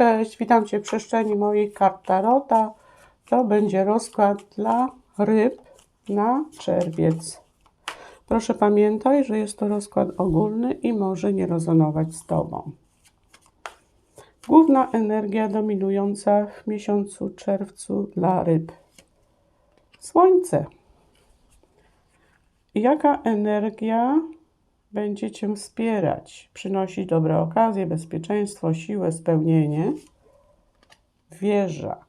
Cześć, witam Cię w przestrzeni moich kart. To będzie rozkład dla ryb na czerwiec. Proszę pamiętaj, że jest to rozkład ogólny i może nie rezonować z Tobą. Główna energia dominująca w miesiącu czerwcu dla ryb. Słońce. Jaka energia będzie Cię wspierać, przynosić dobre okazje, bezpieczeństwo, siłę, spełnienie? Wieża.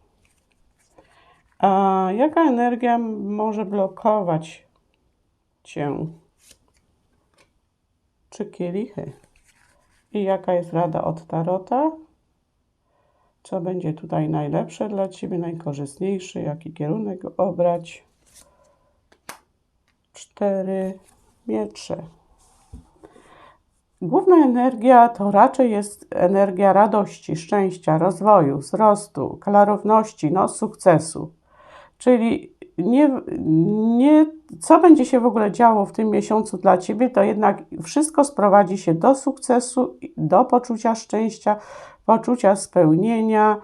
A jaka energia może blokować Cię? Czy kielichy? I jaka jest rada od Tarota? Co będzie tutaj najlepsze dla Ciebie, najkorzystniejszy, jaki kierunek obrać? Cztery miecze. Główna energia to raczej jest energia radości, szczęścia, rozwoju, wzrostu, klarowności, no, sukcesu. Czyli nie, nie, co będzie się w ogóle działo w tym miesiącu dla ciebie, to jednak wszystko sprowadzi się do sukcesu, do poczucia szczęścia, poczucia spełnienia,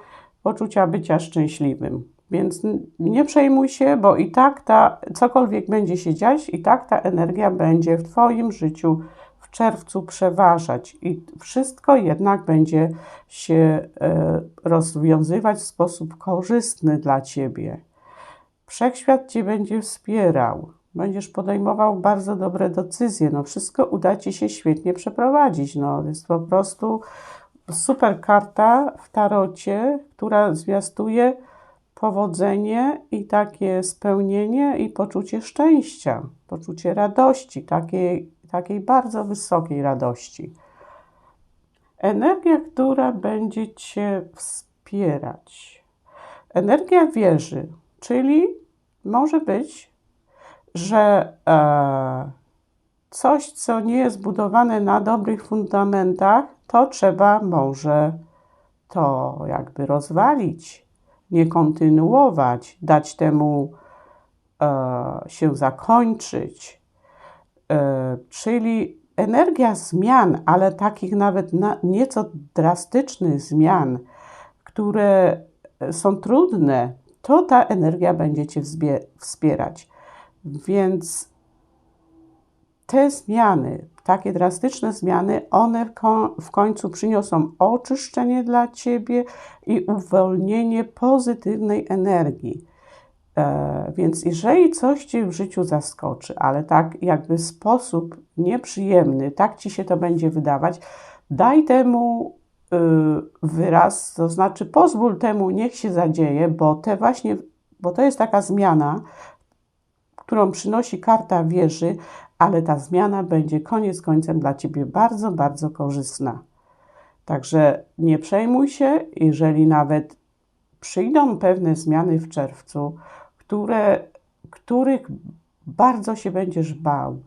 poczucia bycia szczęśliwym. Więc nie przejmuj się, bo i tak ta, cokolwiek będzie się dziać, i tak ta energia będzie w Twoim życiu w czerwcu przeważać i wszystko jednak będzie się e, rozwiązywać w sposób korzystny dla Ciebie. Wszechświat Cię będzie wspierał, będziesz podejmował bardzo dobre decyzje, no wszystko uda Ci się świetnie przeprowadzić, no jest po prostu super karta w tarocie, która zwiastuje powodzenie i takie spełnienie i poczucie szczęścia, poczucie radości, takiej, takiej bardzo wysokiej radości. Energia, która będzie Cię wspierać. Energia wieży, czyli może być, że e, coś, co nie jest budowane na dobrych fundamentach, to trzeba może to jakby rozwalić, nie kontynuować, dać temu e, się zakończyć. E, czyli energia zmian, ale takich nawet na, nieco drastycznych zmian, które są trudne, to ta energia będzie Cię wspierać. Więc te zmiany, takie drastyczne zmiany, one w końcu przyniosą oczyszczenie dla Ciebie i uwolnienie pozytywnej energii. E, więc jeżeli coś Cię w życiu zaskoczy, ale tak jakby sposób nieprzyjemny, tak Ci się to będzie wydawać, daj temu y, wyraz, to znaczy pozwól temu, niech się zadzieje, bo te właśnie, bo to jest taka zmiana, którą przynosi karta wieży, ale ta zmiana będzie koniec końcem dla Ciebie bardzo, bardzo korzystna. Także nie przejmuj się, jeżeli nawet przyjdą pewne zmiany w czerwcu, które, których bardzo się będziesz bał,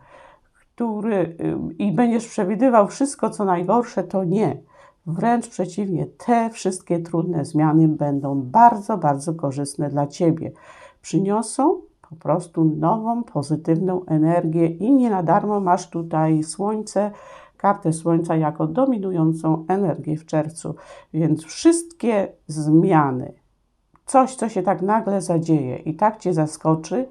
który, i będziesz przewidywał wszystko, co najgorsze, to nie. Wręcz przeciwnie, te wszystkie trudne zmiany będą bardzo, bardzo korzystne dla Ciebie. Przyniosą po prostu nową, pozytywną energię i nie na darmo masz tutaj Słońce, kartę Słońca jako dominującą energię w czerwcu. Więc wszystkie zmiany, coś, co się tak nagle zadzieje i tak cię zaskoczy,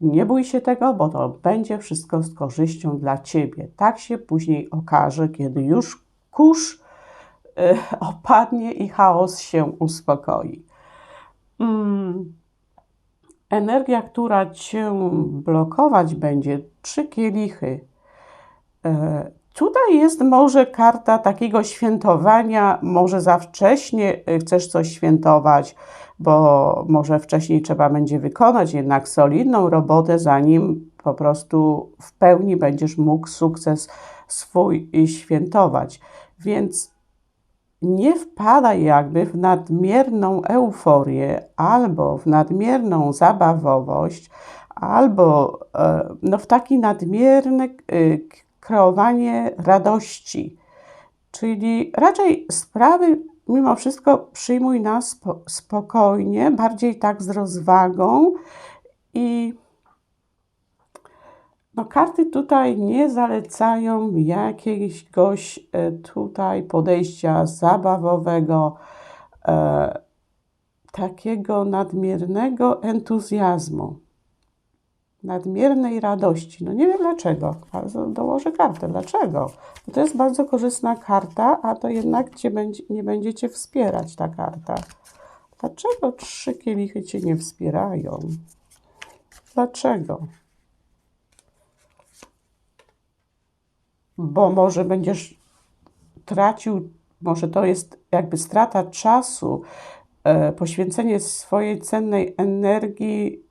nie bój się tego, bo to będzie wszystko z korzyścią dla ciebie. Tak się później okaże, kiedy już kurz y, opadnie i chaos się uspokoi. Mm. Energia, która cię blokować będzie, trzy kielichy. E, Tutaj jest może karta takiego świętowania, może za wcześnie y, chcesz coś świętować, bo może wcześniej trzeba będzie wykonać jednak solidną robotę, zanim po prostu w pełni będziesz mógł sukces swój świętować. Więc nie wpadaj jakby w nadmierną euforię albo w nadmierną zabawowość, albo e, no, w taki nadmierny y, kreowanie radości. Czyli raczej sprawy mimo wszystko przyjmuj na spo, spokojnie, bardziej tak z rozwagą i no karty tutaj nie zalecają jakiegoś e, tutaj podejścia zabawowego, e, takiego nadmiernego entuzjazmu, nadmiernej radości. No nie wiem dlaczego, dołożę kartę. Dlaczego? Bo to jest bardzo korzystna karta, a to jednak cię będzie, nie będziecie wspierać ta karta. Dlaczego trzy kielichy cię nie wspierają? Dlaczego? Bo może będziesz tracił, może to jest jakby strata czasu, e, poświęcenie swojej cennej energii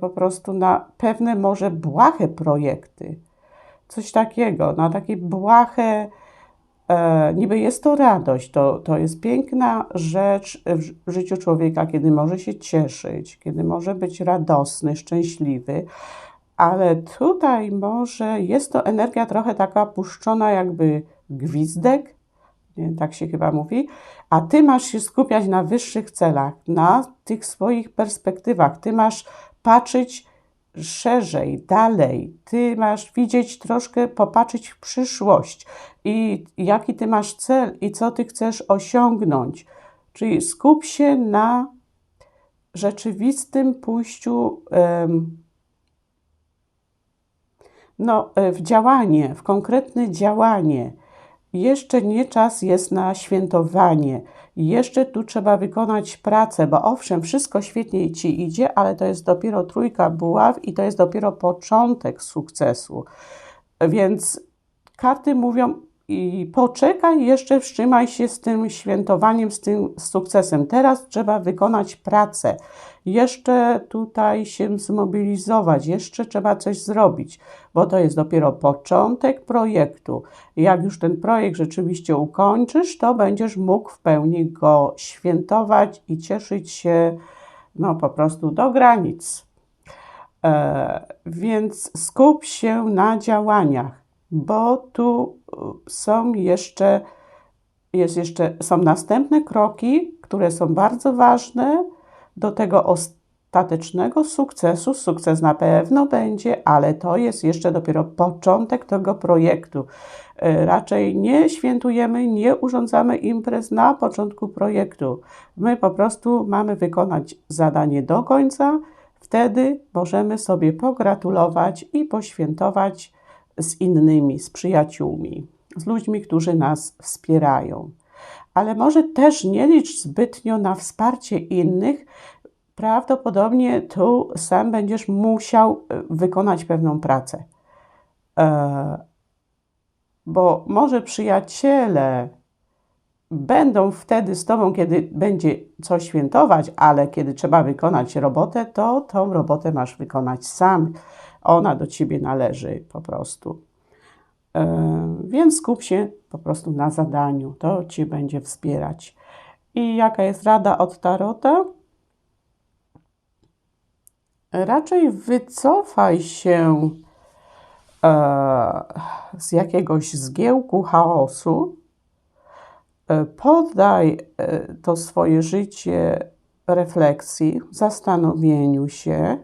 po prostu na pewne może błahe projekty. Coś takiego, na takie błahe, e, niby jest to radość, to, to jest piękna rzecz w, w życiu człowieka, kiedy może się cieszyć, kiedy może być radosny, szczęśliwy, ale tutaj może jest to energia trochę taka puszczona, jakby gwizdek, nie, tak się chyba mówi, a ty masz się skupiać na wyższych celach, na tych swoich perspektywach. Ty masz patrzeć szerzej, dalej. Ty masz widzieć troszkę, popatrzeć w przyszłość i jaki ty masz cel i co ty chcesz osiągnąć. Czyli skup się na rzeczywistym pójściu no, w działanie, w konkretne działanie. Jeszcze nie czas jest na świętowanie. Jeszcze tu trzeba wykonać pracę, bo owszem, wszystko świetnie ci idzie, ale to jest dopiero trójka buław i to jest dopiero początek sukcesu. Więc karty mówią, i poczekaj, jeszcze wstrzymaj się z tym świętowaniem, z tym sukcesem. Teraz trzeba wykonać pracę, jeszcze tutaj się zmobilizować, jeszcze trzeba coś zrobić, bo to jest dopiero początek projektu. Jak już ten projekt rzeczywiście ukończysz, to będziesz mógł w pełni go świętować i cieszyć się no po prostu do granic. E, więc skup się na działaniach bo tu są jeszcze, jest jeszcze, są następne kroki, które są bardzo ważne do tego ostatecznego sukcesu. Sukces na pewno będzie, ale to jest jeszcze dopiero początek tego projektu. Y, raczej nie świętujemy, nie urządzamy imprez na początku projektu. My po prostu mamy wykonać zadanie do końca. Wtedy możemy sobie pogratulować i poświętować z innymi, z przyjaciółmi, z ludźmi, którzy nas wspierają. Ale może też nie licz zbytnio na wsparcie innych. Prawdopodobnie tu sam będziesz musiał e, wykonać pewną pracę. E, bo może przyjaciele będą wtedy z tobą, kiedy będzie coś świętować, ale kiedy trzeba wykonać robotę, to tą robotę masz wykonać sam. Ona do ciebie należy po prostu. E, więc skup się po prostu na zadaniu. To cię będzie wspierać. I jaka jest rada od Tarota? Raczej wycofaj się e, z jakiegoś zgiełku chaosu, e, poddaj to swoje życie refleksji, zastanowieniu się,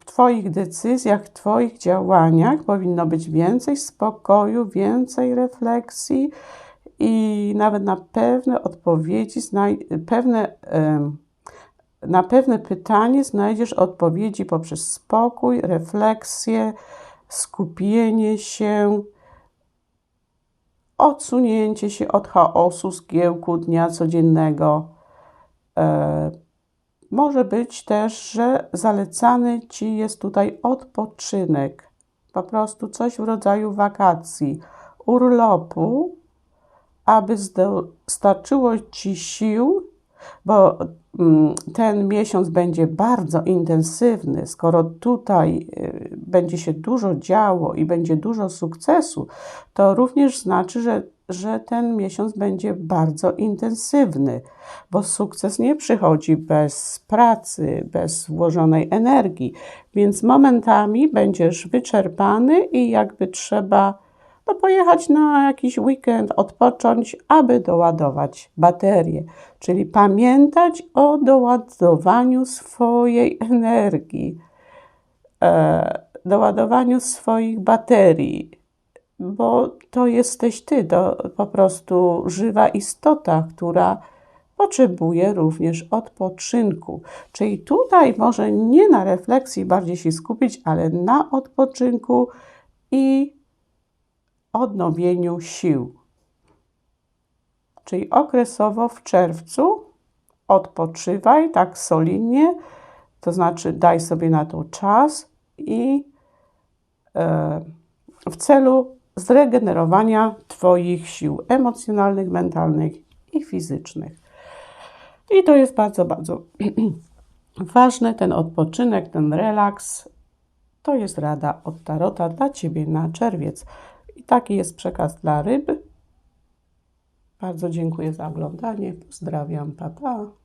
w Twoich decyzjach, w Twoich działaniach powinno być więcej spokoju, więcej refleksji i nawet na pewne odpowiedzi, pewne, na pewne pytanie znajdziesz odpowiedzi poprzez spokój, refleksję, skupienie się, odsunięcie się od chaosu, zgiełku dnia codziennego. Może być też, że zalecany Ci jest tutaj odpoczynek, po prostu coś w rodzaju wakacji, urlopu, aby starczyło Ci sił, bo mm, ten miesiąc będzie bardzo intensywny. Skoro tutaj y, będzie się dużo działo i będzie dużo sukcesu, to również znaczy, że że ten miesiąc będzie bardzo intensywny, bo sukces nie przychodzi bez pracy, bez włożonej energii, więc momentami będziesz wyczerpany i jakby trzeba no, pojechać na jakiś weekend, odpocząć, aby doładować baterię, czyli pamiętać o doładowaniu swojej energii. e, doładowaniu swoich baterii, bo to jesteś ty, to po prostu żywa istota, która potrzebuje również odpoczynku. Czyli tutaj może nie na refleksji bardziej się skupić, ale na odpoczynku i odnowieniu sił. Czyli okresowo w czerwcu odpoczywaj tak solidnie, to znaczy daj sobie na to czas i w celu zregenerowania Twoich sił emocjonalnych, mentalnych i fizycznych. I to jest bardzo, bardzo ważne, ten odpoczynek, ten relaks. To jest rada od Tarota dla Ciebie na czerwiec. I taki jest przekaz dla ryb. Bardzo dziękuję za oglądanie. Pozdrawiam. Pa, pa.